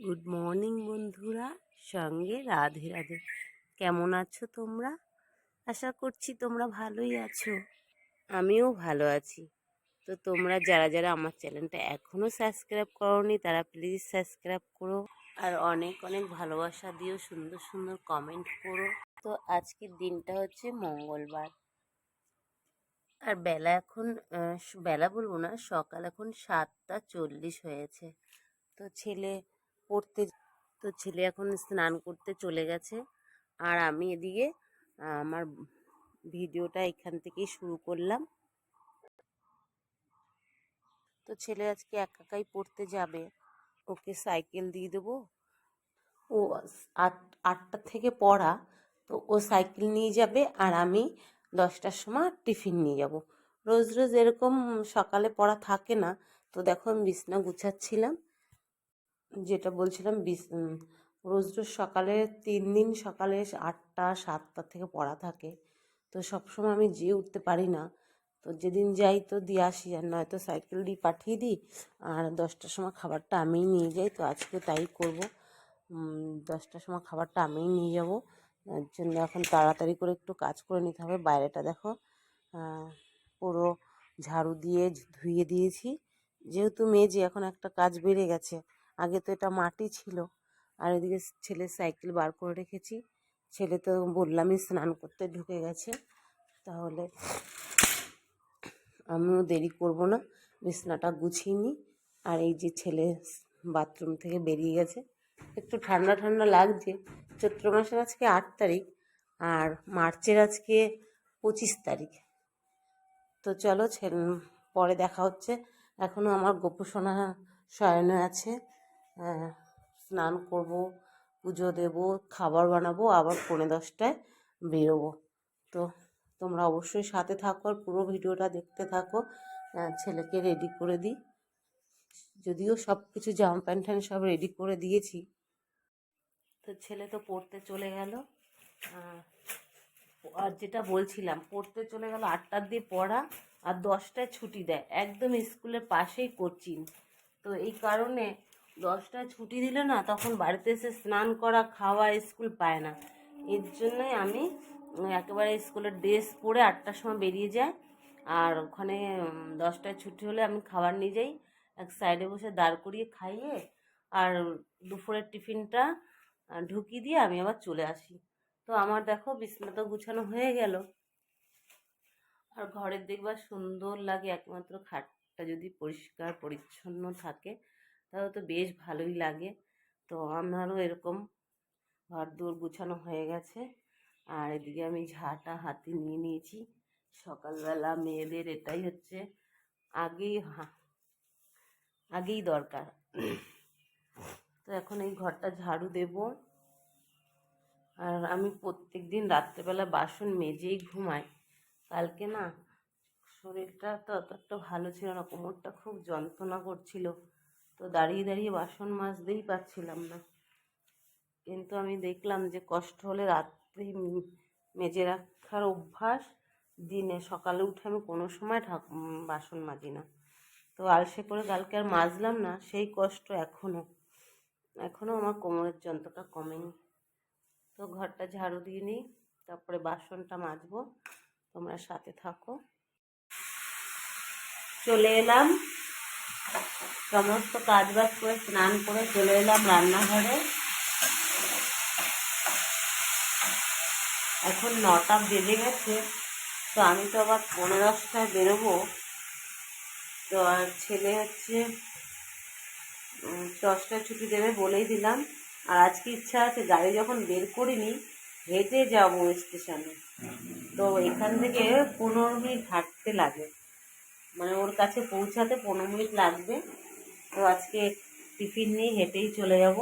Good morning বন্ধুরা। সঙ্গে রাধে রাধে। কেমন আছো তোমরা? আশা করছি তোমরা ভালোই আছো। আমিও ভালো আছি। তো তোমরা যারা যারা আমার চ্যানেলটা এখনও সাবস্ক্রাইব করোনি, তারা প্লিজ সাবস্ক্রাইব করো। আর অনেক অনেক ভালোবাসা দিও, সুন্দর সুন্দর কমেন্ট করো। তো আজকের দিনটা হচ্ছে মঙ্গলবার। আর বেলা এখন বেলা বলব না, সকাল এখন সাতটা চল্লিশ হয়েছে। তো ছেলে পড়তে তো ছেলে এখন স্নান করতে চলে গেছে। আর আমি এদিকে আমার ভিডিওটা এখান থেকেই শুরু করলাম। তো ছেলে আজকে একা একাই পড়তে যাবে। ওকে সাইকেল দিয়ে দেবো। ও আট, আটটা থেকে পড়া। তো ও সাইকেল নিয়ে যাবে আর আমি দশটার সময় টিফিন নিয়ে যাব। রোজ রোজ এরকম সকালে পড়া থাকে না। তো দেখো আমি বিছনা গুছাচ্ছিলাম। যেটা বলছিলাম বিস রোজ রোজ সকালে তিন দিন সকালে আটটা, সাতটা থেকে পড়া থাকে। তো সবসময় আমি যেয়ে উঠতে পারি না। তো যেদিন যাই তো দিয়ে আসি, আর নয়তো সাইকেল দিয়ে পাঠিয়ে দিই, আর দশটার সময় খাবারটা আমিই নিয়ে যাই। তো আজকে তাই করব। দশটার সময় খাবারটা আমিই নিয়ে যাব। তার জন্য এখন তাড়াতাড়ি করে একটু কাজ করে নিতে হবে। বাইরেটা দেখো পুরো ঝাড়ু দিয়ে ধুয়ে দিয়েছি। যেহেতু মেজে এখন একটা কাজ বেড়ে গেছে। আগে তো এটা মাটি ছিল। আর এদিকে ছেলের সাইকেল বার করে রেখেছি। ছেলে তো বললামই স্নান করতে ঢুকে গেছে। তাহলে আমিও দেরি করব না, বিছনাটা গুছিয়ে নিই। আর এই যে ছেলে বাথরুম থেকে বেরিয়ে গেছে। একটু ঠান্ডা ঠান্ডা লাগছে। চৈত্র মাসের আজকে আট তারিখ আর মার্চের আজকে পঁচিশ তারিখ। তো চলো ছেলে, পরে দেখা হচ্ছে। এখনও আমার গোপুসোনা শয়নে আছে। স্নান করব পুজো দেব খাবার বানাবো আবার পৌনে দশটায় বেরোবো। তো তোমরা অবশ্যই সাথে থাকো আর পুরো ভিডিওটা দেখতে থাকো। আহ, ছেলেকে রেডি করে দিই। যদিও সব কিছু জামা প্যান্ট ট্যান্ট সব রেডি করে দিয়েছি। তো ছেলে তো পড়তে চলে গেল। আর যেটা বলছিলাম পড়তে চলে গেল আটটার দিয়ে পড়া আর দশটায় ছুটি দেয়। একদম স্কুলের পাশেই কোচিং তো এই কারণে দশটায় ছুটি দিলে না, তখন বাড়িতে এসে স্নান করা, খাওয়া স্কুল পায় না। এর জন্যই আমি একেবারে স্কুলের ড্রেস পরে আটটার সময় বেরিয়ে যাই। আর ওখানে দশটায় ছুটি হলে আমি খাবার নিয়ে যাই। এক সাইডে বসে দাঁড় করিয়ে খাইয়ে, আর দুপুরের টিফিনটা ঢুকিয়ে দিয়ে আমি আবার চলে আসি। তো আমার দেখো বিছনা তো গুছানো হয়ে গেল। আর ঘরের দেখবার সুন্দর লাগে, একমাত্র খাটটা যদি পরিষ্কার, পরিচ্ছন্ন থাকে। তাহলে তো বেশ ভালোই লাগে। তো আমারও এরকম ঘর দূর গুছানো হয়ে গেছে। আর এদিকে আমি ঝাঁটা হাতে নিয়ে নিয়েছি। সকালবেলা মেয়েদের এটাই হচ্ছে আগেই আগেই দরকার। তো এখন এই ঘরটা ঝাড়ু দেবো। আর আমি প্রত্যেক দিন রাত্রেবেলা বাসন মেজেই ঘুমাই। কালকে না শরীরটা তো অতটা ভালো ছিল না, কোমরটা খুব যন্ত্রণা করছিল। তো দাঁড়িয়ে দাঁড়িয়ে বাসন মাজতেই পারছিলাম না। কিন্তু আমি দেখলাম যে কষ্ট হলে রাত্রে মেজে রাখার অভ্যাস, দিনে সকালে উঠে আমি কোনো সময় ঠাক বাসন মাজি না। তো আলসে করে কালকে আর মাজলাম না, সেই কষ্ট এখনও এখনও আমার কোমরের যন্ত্রটা কমেনি। তো ঘরটা ঝাড়ু দিয়ে নিই, তারপরে বাসনটা মাজবো। তোমরা সাথে থাকো। চলে এলাম। সমস্ত কাজ বাজ করে স্নান করে চলে এলাম রান্নাঘরে। এখন নটা বেজে গেছে, তো আমি তো আবার পনেরো দশটায় বেরোবো। তো আর ছেলে হচ্ছে দশটায় ছুটি দেবে বলেই দিলাম। আর আজকে ইচ্ছা আছে গাড়ি যখন বের করিনি, হেঁটে যাব স্টেশনে। তো এখান থেকে পনেরো মিনিট হাঁটতে লাগে। মানে ওর কাছে পৌঁছাতে পনেরো মিনিট লাগবে। তো আজকে টিফিন নিয়ে হেঁটেই চলে যাব।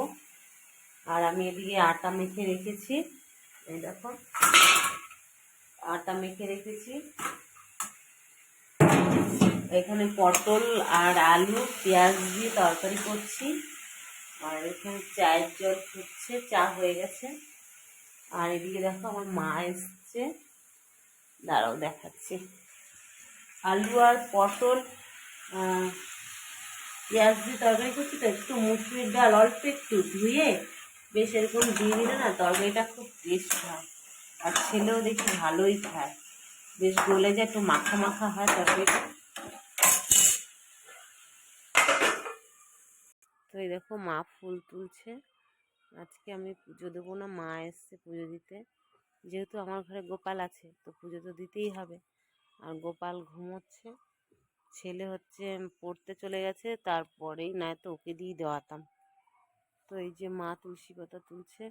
আর আমি এদিকে আটা মেখে রেখেছি। এই দেখো, আটা মেখে রেখেছি। এখানে পটল আর আলু, পেঁয়াজ দিয়ে তরকারি করছি। আর এখানে চায়ের জল ফুটছে, চা হয়ে গেছে। আর এদিকে দেখো, আমার মা এসছে। দাঁড়াও, দেখাচ্ছি। আলু আর পটল পেঁয়াজ দিয়ে তরকারি করছি, তো একটু মুসুরির ডাল অল্প একটু ধুয়ে বেশ এরকম দিয়ে দিলে না তরকারিটা খুব টেস্ট হয়। আর ছেলেও দেখি ভালোই খায়। বেশ গলে যায়, একটু মাখা মাখা হয় তরকারিটা। তো এই দেখো মা ফুল তুলছে। আজকে আমি পুজো দেবো না, মা এসছে পুজো দিতে। যেহেতু আমার ঘরে গোপাল আছে, তো পুজো তো দিতেই হবে। আর গোপাল ঘুমোচ্ছে। ছেলে হচ্ছে পড়তে চলে গেছে, তারপরেই নয়তো ওকে দিয়ে দেওয়াতাম। তো এই যে মা তুলসী পাতা তুলছে।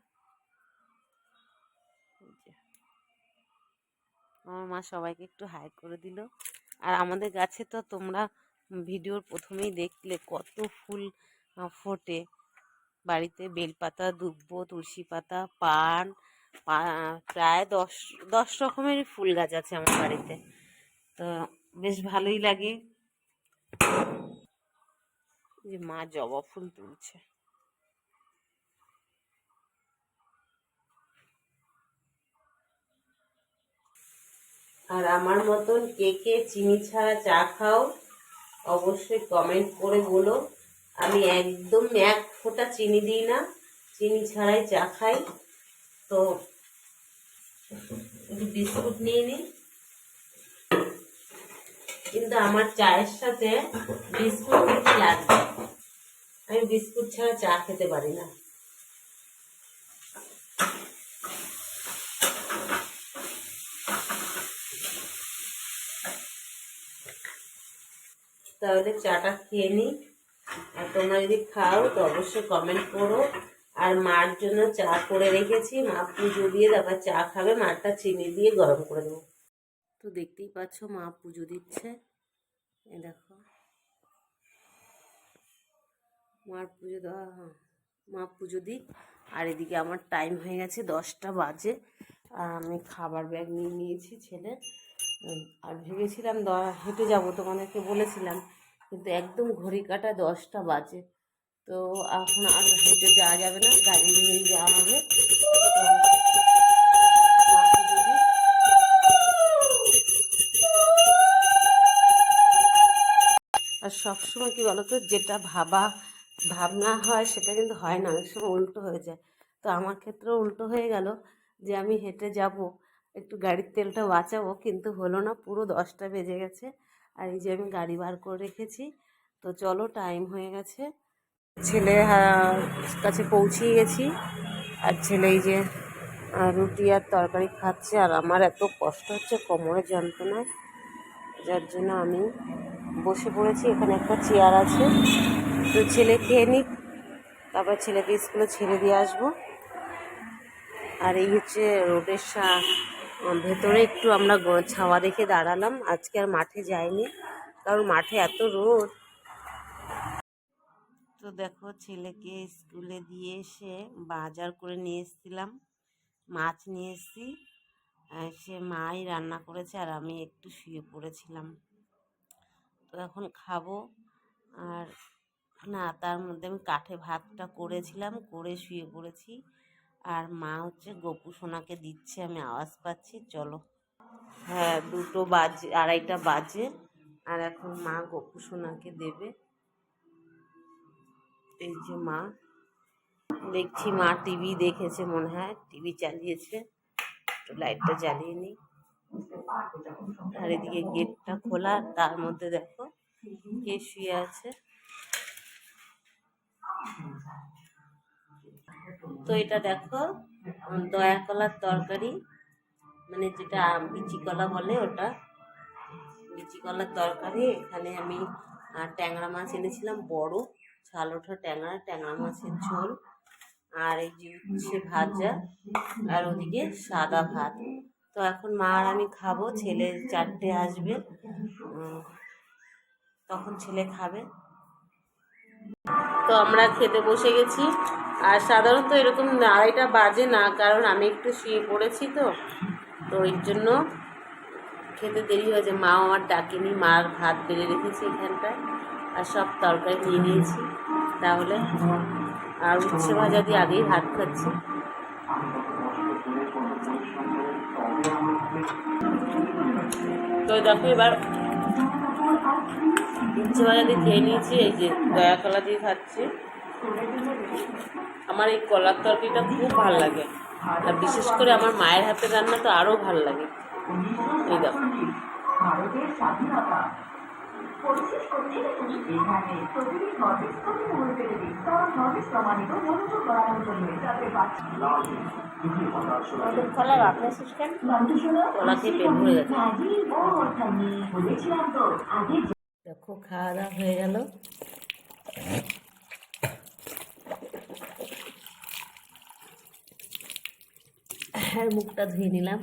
আমার মা সবাইকে একটু হাই করে দিল। আর আমাদের গাছে তো তোমরা ভিডিওর প্রথমেই দেখলে কত ফুল ফোটে। বাড়িতে বেলপাতা, দুব্ব, তুলসী পাতা, পান প্রায় দশ দশ রকমেরই ফুল গাছ আছে আমার বাড়িতে। তো বেশ ভালোই লাগে। যে মা জবা ফুল তুলছে। আর আমার মতন কে কে চিনি ছাড়া চা খাও, অবশ্যই কমেন্ট করে বলো। আমি একদম এক ফোঁটা চিনি দিই না, চিনি ছাড়াই চা খাই। তো একটু বিস্কুট নিয়ে নিই। কিন্তু আমার চায়ের সাথে বিস্কুট লাগবে। আমি বিস্কুট ছাড়া চা খেতে পারি না। তাহলে চাটা খেয়ে নিই। আর তোমরা যদি খাও, তো অবশ্যই কমেন্ট করো। আর মার জন্য চা করে রেখেছি। মা পুজো দিয়ে তারপর চা খাবে। মারটা চিনি দিয়ে গরম করে দেবো তো দেখতেই পাচ্ছ মা পুজো দিচ্ছে। এ দেখো। মার পুজো দেওয়া হ্যাঁ মা পুজো দিক। আর এদিকে আমার টাইম হয়ে গেছে দশটা বাজে। আর আমি খাবার ব্যাগ নিয়ে নিয়েছি ছেলে। আর ভেবেছিলাম হেঁটে যাব, তোমাদেরকে বলেছিলাম। কিন্তু একদম ঘড়ি কাটা দশটা বাজে। তো এখন আর হেঁটে যাওয়া যাবে না, গাড়ি নিয়ে যাওয়া হবে। আর সবসময় কি বলতো, যেটা ভাবা, ভাবনা হয় সেটা কিন্তু হয় না, অনেক সময় উল্টো হয়ে যায়। তো আমার ক্ষেত্রেও উল্টো হয়ে গেল যে আমি হেঁটে যাব, একটু গাড়ির তেলটা বাঁচাবো, কিন্তু হলো না, পুরো দশটা বেজে গেছে আর এই যে আমি গাড়ি বার করে রেখেছি। তো চলো টাইম হয়ে গেছে। ছেলে কাছে পৌঁছিয়ে গেছি। আর ছেলে এই যে রুটি আর তরকারি খাচ্ছে আর আমার এত কষ্ট হচ্ছে, কোমরের যন্ত্রণায়। যার জন্য আমি বসে পড়েছি, এখানে একটা চেয়ার আছে। তো ছেলে খেয়ে নিক, তারপর ছেলেকে স্কুলে ছেড়ে দিয়ে আসব। আর এই হচ্ছে রোডের ভেতরে একটু আমরা ছাওয়া দেখে দাঁড়ালাম। আজকে আর মাঠে যাইনি, কারণ মাঠে এত রোদ। তো দেখো, ছেলেকে স্কুলে দিয়ে এসে বাজার করে নিয়ে এসেছিলাম, মাছ নিয়ে এসেছি। সে মাই রান্না করেছে, আর আমি একটু শুয়ে পড়েছিলাম। এখন খাব। আর না, তার মধ্যে আমি কাঠে ভাতটা করেছিলাম, করে শুয়ে পড়েছি। আর মা হচ্ছে গপু সোনাকে দিচ্ছে, আমি আওয়াজ পাচ্ছি, চলো। হ্যাঁ দুটো বাজে, আড়াইটা বাজে। আর এখন মা গপু সোনাকে দেবে। এই যে মা। দেখছি মা টিভি দেখেছে মনে হয়, টিভি চালিয়েছে। একটু লাইটটা জ্বালিয়ে নিই। আর এদিকে গেটটা খোলা, তার মধ্যে দেখো। কে শুয়ে আছে? তো এটা দেখো দয়া কলার তরকারি মানে যেটা বিচি কলা বলে ওটা। বিচি কলার তরকারি, এখানে আমি ট্যাংরা মাছ এনেছিলাম, বড় ছাল ওঠা ট্যাংরা ট্যাংরা মাছের ঝোল, আর এই যে উচ্ছে ভাজা, আর ওদিকে সাদা ভাত। তো এখন মা আর আমি খাব, ছেলে চারটে আসবে তখন ছেলে খাবে। তো আমরা খেতে বসে গেছি। আর সাধারণত এরকম আড়াইটা বাজে না, কারণ আমি একটু শুয়ে পড়েছি তো। তো এর জন্য খেতে দেরি হয়েছে। মাও আমার ডাকেনি মার ভাত বেড়ে রেখেছি এখানটায়। আর সব তরকারি নিয়ে নিয়েছি তাহলে আর উচ্ছে ভাজা দিয়ে আগেই ভাত খাচ্ছি। তো দেখো এবার উচ্ছে ভাজা দিয়ে খেয়ে নিয়েছি, এই যে দয়া কলা দিয়ে খাচ্ছি। আমার এই কলার তরকারিটা খুব ভালো লাগে। আর বিশেষ করে আমার মায়ের হাতের রান্না তো আরও ভালো লাগে। এই দেখো। কলা পেট ভরে দেখো, খাওয়া দাওয়া হয়ে গেল। আর মুখটা ধুয়ে নিলাম।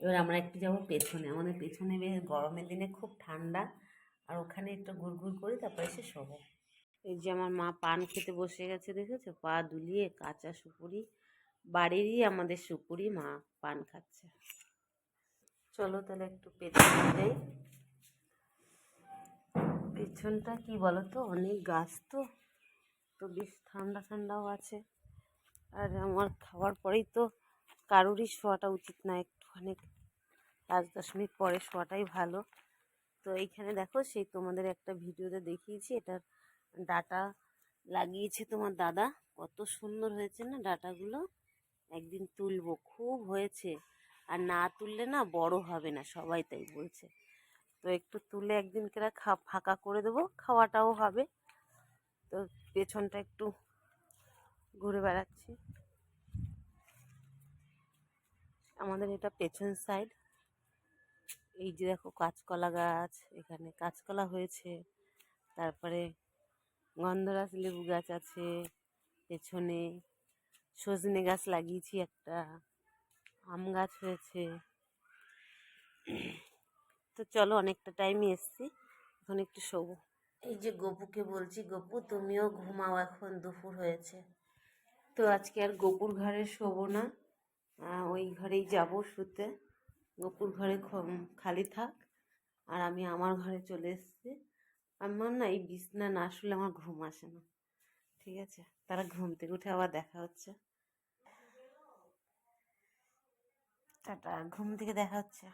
এবার আমরা একটু যাব পেছনে। আমাদের পেছনে বেশ গরমের দিনে খুব ঠান্ডা। আর ওখানে একটু ঘুরঘুর করি, তারপরে এসে শোবো। এই যে আমার মা পান খেতে বসে গেছে, দেখেছ? পা দুলিয়ে কাঁচা সুপুরি। বাড়িরই আমাদের সুপুরি মা পান খাচ্ছে। চলো তাহলে একটু পেছনে যাই। পেছনটা কি বলো তো অনেক গাছ তো। তো বেশ ঠান্ডা ঠান্ডাও আছে। আর আমার খাওয়ার পরেই তো কারোরই শোয়াটা উচিত না একটুখানি। পাঁচ দশ মিনিট পরে শোয়াটাই ভালো। তো এইখানে দেখো, সেই তোমাদের একটা ভিডিওতে দেখিয়েছি। এটার ডাটা লাগিয়েছে তোমার দাদা। কত সুন্দর হয়েছে না ডাটাগুলো? একদিন তুলবো। খুব হয়েছে। আর না তুললে না বড় হবে না, সবাই তাই বলছে। তো একটু তুলে একদিন কেরা খা, ফাঁকা করে দেবো, খাওয়াটাও হবে। তো পেছনটা একটু ঘুরে বেড়াচ্ছি। আমাদের এটা পেছন সাইড এই যে দেখো কাঁচকলা গাছ, এখানে কাঁচকলা হয়েছে। তারপরে গন্ধরাজ লেবু গাছ আছে পেছনে। সজনে গাছ লাগিয়েছি একটা। আম গাছ হয়েছে। তো চলো অনেকটা টাইমই এসছি, এখন একটু শোবো। এই যে গপুকে বলছি, গপু তুমিও ঘুমাও, এখন দুপুর হয়েছে। তো আজকে আর গপুর ঘরে শোবো না ওই ঘরেই যাব শুতে। গপুর ঘরে খালি থাক। আর আমি আমার ঘরে চলে এসেছি। আমার না এই বিছনা না শুলে আমার ঘুম আসে না। ঠিক আছে, তারা ঘুম থেকে উঠে আবার দেখা হচ্ছে। টাটা, ঘুম থেকে দেখা হচ্ছে।